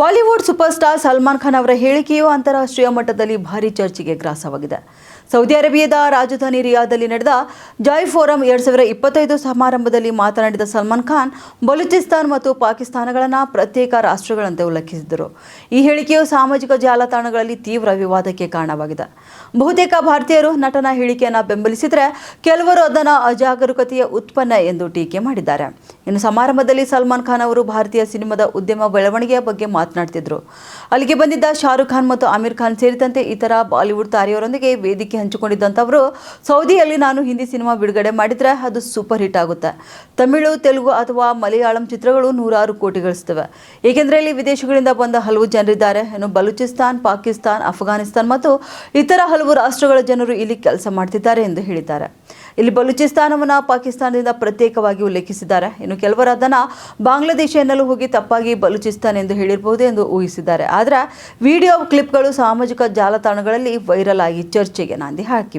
Bollywood super star Salman Khan ಅವರ ಹೇಳಿಕೆಯು ಅಂತಾರಾಷ್ಟ್ರೀಯ ಮಟ್ಟದಲ್ಲಿ ಭಾರಿ ಚರ್ಚೆಗೆ ಗ್ರಾಸವಾಗಿದೆ. ಸೌದಿ ಅರೇಬಿಯಾದ ರಾಜಧಾನಿ ರಿಯಾದಲ್ಲಿ ನಡೆದ ಜಾಯ್ ಫೋರಂ ಎರಡ್ ಸಾವಿರ ಇಪ್ಪತ್ತೈದು ಸಮಾರಂಭದಲ್ಲಿ ಮಾತನಾಡಿದ ಸಲ್ಮಾನ್ ಖಾನ್, ಬಲೂಚಿಸ್ತಾನ್ ಮತ್ತು ಪಾಕಿಸ್ತಾನಗಳನ್ನು ಪ್ರತ್ಯೇಕ ರಾಷ್ಟ್ರಗಳಂತೆ ಉಲ್ಲೇಖಿಸಿದರು. ಈ ಹೇಳಿಕೆಯು ಸಾಮಾಜಿಕ ಜಾಲತಾಣಗಳಲ್ಲಿ ತೀವ್ರ ವಿವಾದಕ್ಕೆ ಕಾರಣವಾಗಿದೆ. ಬಹುತೇಕ ಭಾರತೀಯರು ನಟನ ಹೇಳಿಕೆಯನ್ನು ಬೆಂಬಲಿಸಿದರೆ ಕೆಲವರು ಅದನ್ನು ಅಜಾಗರೂಕತೆಯ ಉತ್ಪನ್ನ ಎಂದು ಟೀಕೆ ಮಾಡಿದ್ದಾರೆ. ಇನ್ನು ಸಮಾರಂಭದಲ್ಲಿ ಸಲ್ಮಾನ್ ಖಾನ್ ಅವರು ಭಾರತೀಯ ಸಿನಿಮಾದ ಉದ್ಯಮ ಬೆಳವಣಿಗೆಯ ಬಗ್ಗೆ ಮಾತನಾಡ್ತಿದ್ರು. ಅಲ್ಲಿಗೆ ಬಂದಿದ್ದ ಶಾರುಖ್ ಖಾನ್ ಮತ್ತು ಆಮಿರ್ ಖಾನ್ ಸೇರಿದಂತೆ ಇತರ ಬಾಲಿವುಡ್ ತಾರೆಯವರೊಂದಿಗೆ ವೇದಿಕೆ ಹಂಚಿಕೊಂಡಿದ್ದಂಥವರು, ಸೌದಿಯಲ್ಲಿ ನಾನು ಹಿಂದಿ ಸಿನಿಮಾ ಬಿಡುಗಡೆ ಮಾಡಿದರೆ ಅದು ಸೂಪರ್ ಹಿಟ್ ಆಗುತ್ತೆ. ತಮಿಳು, ತೆಲುಗು ಅಥವಾ ಮಲಯಾಳಂ ಚಿತ್ರಗಳು ನೂರಾರು ಕೋಟಿ ಗಳಿಸ್ತವೆ ಏಕೆಂದರೆ ಇಲ್ಲಿ ವಿದೇಶಗಳಿಂದ ಬಂದ ಹಲವು ಜನರಿದ್ದಾರೆ. ಏನು ಬಲೂಚಿಸ್ತಾನ್, ಪಾಕಿಸ್ತಾನ್, ಅಫ್ಘಾನಿಸ್ತಾನ್ ಮತ್ತು ಇತರ ಹಲವು ರಾಷ್ಟ್ರಗಳ ಜನರು ಇಲ್ಲಿ ಕೆಲಸ ಮಾಡ್ತಿದ್ದಾರೆ ಎಂದು ಹೇಳಿದ್ದಾರೆ. ಇಲ್ಲಿ ಬಲೂಚಿಸ್ತಾನವನ್ನು ಪಾಕಿಸ್ತಾನದಿಂದ ಪ್ರತ್ಯೇಕವಾಗಿ ಉಲ್ಲೇಖಿಸಿದ್ದಾರೆ ಇನ್ನು ಕೆಲವರು ಅದನ್ನು ಬಾಂಗ್ಲಾದೇಶ ಎನ್ನಲು ಹೋಗಿ ತಪ್ಪಾಗಿ ಬಲೂಚಿಸ್ತಾನ್ ಎಂದು ಹೇಳಿರಬಹುದು ಎಂದು ಊಹಿಸಿದ್ದಾರೆ. ಆದರೆ, ವಿಡಿಯೋ ಕ್ಲಿಪ್ಗಳು ಸಾಮಾಜಿಕ ಜಾಲತಾಣಗಳಲ್ಲಿ ವೈರಲ್ ಆಗಿ ಚರ್ಚೆಗೆ ನಾಂದಿ ಹಾಕಿವೆ.